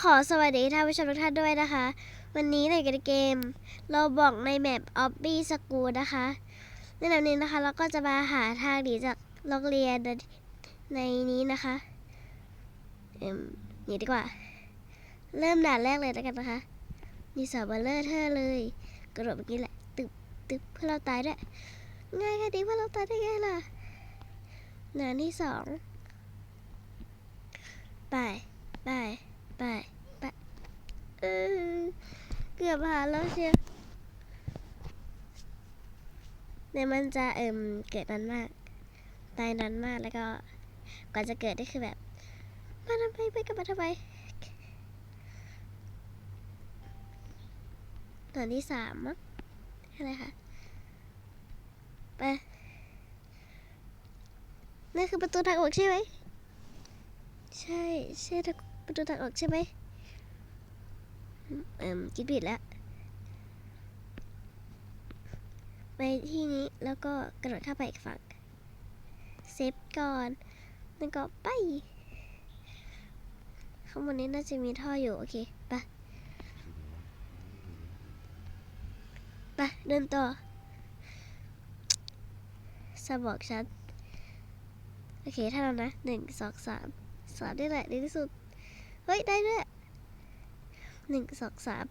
ขอสวัสดีท่านผู้ชมทุกท่านด้วยนะคะ วันนี้ในเกมเราบอกในแมปออบบี้สกูนะคะในแมปนี้นะคะ เราก็จะมาหาทางหนีจากโรงเรียนในนี้นะคะเอ็มหนีดีกว่า เริ่มด่านแรกเลยแล้วกันนะคะ มีสาวเบลเลอร์เธอเลย กระโดดเมื่อกี้แหละตึบตึบเพื่อเราตายด้วยง่ายแค่นี้เพื่อเราตายได้ไงล่ะด่านที่สองไปไป ไปไปเออเกือบผ่าแล้วเชียวเนี่ยมันจะเอิมเกิดนานมาก ตายนานมากแล้วก็กว่าจะเกิดนี่คือแบบมาทำไมไปกับมาทำไมตอนที่สามมั้งอะไรคะไปนี่คือประตูทางออกใช่ไหม ใช่ ใช่ทาง ประตูทางออกใช่ไหมเอ่มคิดผิดแล้ว ไปที่นี้แล้วก็กระโดดเข้าไปอีกฝั่งเซฟก่อน แล้วก็ไป ข้างบนนี้น่าจะมีท่ออยู่ โอเคไปไปเดินต่อสบอกฉัน โอเค ถ้าเรานะหนึ่งสองสามสามได้แหละดีที่สุด เฮ้ย ได้ด้วยหนึ่งสองสาม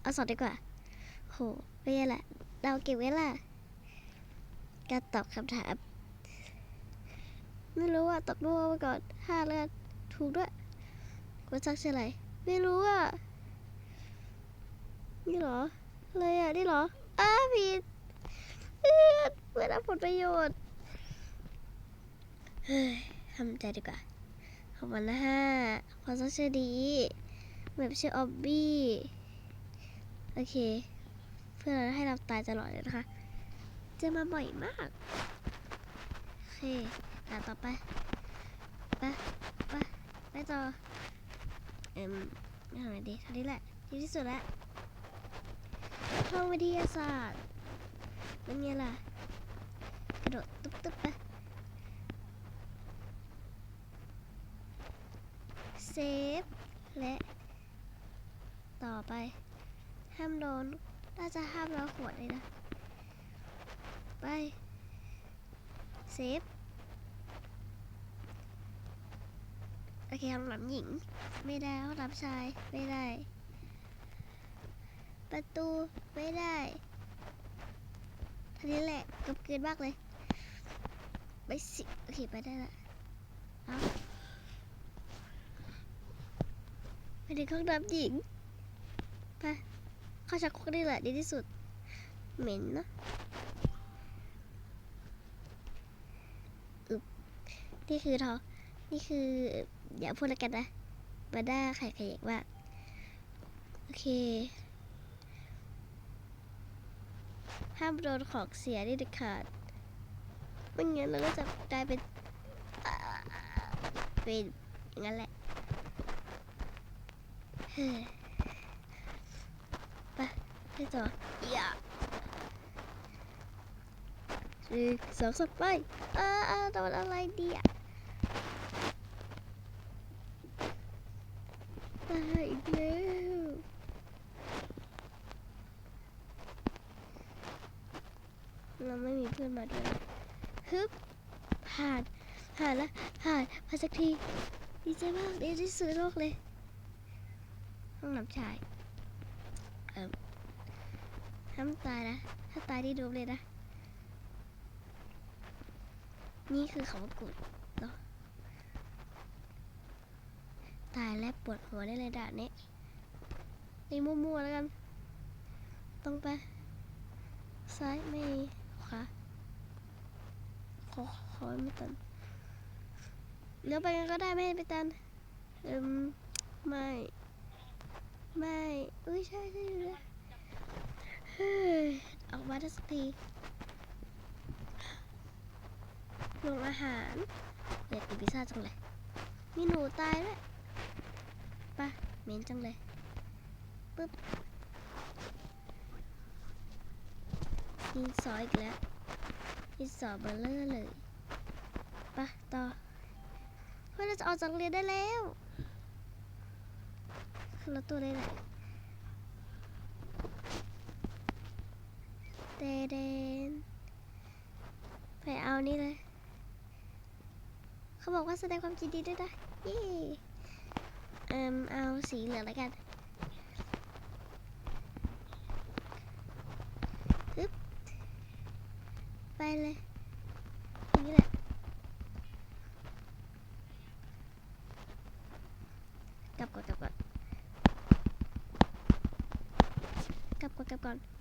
เอาสองดีกว่า โหไม่ใช่แหละเราเก็บไว้ล่ะ การตอบคำถาม ไม่รู้ว่าตอบมั่วมาก่อนห้าเลือดถูกด้วยว่าจักเชื่ออะไรไม่รู้อะ นี่หรออะไรอะ นี่หรอ อ้าผิดเพื่อนเพื่อนรับผลประโยชน์ เฮ้ยทำใจดีกว่า ขอบคุณนะฮะพอสักชื่อดีแบบชื่อออบบี้ โอเค เพื่อนให้เราตายตลอดเลยนะคะจะมาบ่อยมาก โอเคด่าต่อไป ไป ไป ไปต่อ เอ็มทำไงดีทานี้แหละดีที่สุดแล้วห้องวิทยาศาสตร์เป็นไงล่ะ กระโดดตุ๊บตุ๊บไป ซฟ และ ต่อไป ห้ามโดน น่าจะห้ามเราขวดเลยนะ ไป เซฟ โอเคห้องน้ำหญิง ไม่ได้ห้องน้ำชาย ไม่ได้ ประตู ไม่ได้ทีนี้แหละกับเกินมากเลย ไปสิ โอเค ไปได้ละ เอา ไปถึงห้องน้ำหญิง ไป เข้าชักโครกนี่แหละดีที่สุด เหม็นเนะอึบนี่คือทอนี่คือ อย่าพูดแล้วกันนะมาด้าไข่ขยกมากโอเค ห้ามโดนของเสียนี่เด็ดขาดไม่งั้นเราก็จะกลายเป็น เป็นอย่างนั้นแหละ ไปไปต่ออย่าหนึ่งสองสามไปเอ่าอ่าโดนอะไรดีอะตายอีกแล้วเราไม่มีเพื่อนมาด้วยฮึบผ่านผ่านแล้วผ่านผ่านสักทีดีใจมากดีที่สุดโลกเลย ห้องน้ำชาย เอ่อห้ามตายนะ ถ้าตายที่ดูเลยนะ นี่คือเขากุดเนาะ ตายแล้วปวดหัวได้เลยด่านนี้ตีมั่วๆแล้วกัน ต้องไป ซ้ายไม่ขวาขอขอไม่ตันเลี้ยวไปกันก็ได้ไม่ให้ไปตันเอืมไม่ ไม่อุ้ยใช่ใช่เลยเฮ้ยออกมาได้สักทีโรงอาหารอยากกินพิซซ่าจังเลย มีหนูตายด้วยปะเหม็นจังเลยปึ๊บดินสออีกแล้วดินสอเบลเลอร์เลยปะต่อเพื่อจะออกจากเรียนได้แล้ว คนละตัวเลยแหละเดเดนไปเอานี่เลย เขาบอกว่าแสดงความยินดีด้วยนะเย่เอิมเอาสีเหลืองแล้วกันฮึบไปเลยอย่างนี้แหละ กลับก่อนกลับก่อน กลับก่อนกลับ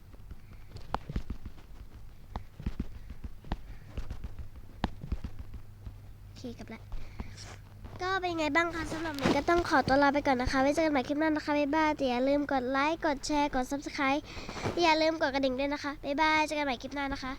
ก่อนโอเคกับแล้วก็เป็นไงบ้างคะสำหรับวันนี้ก็ต้องขอตัวลาไปก่อนนะคะไว้เจอกันใหม่คลิปหน้านะคะบ๊ายบายแต่อย่าลืมกดไลค์กดแชร์กด subscribe อย่าลืมกดกระดิ่งด้วยนะคะบ๊ายบายเจอกันใหม่คลิปหน้านะคะ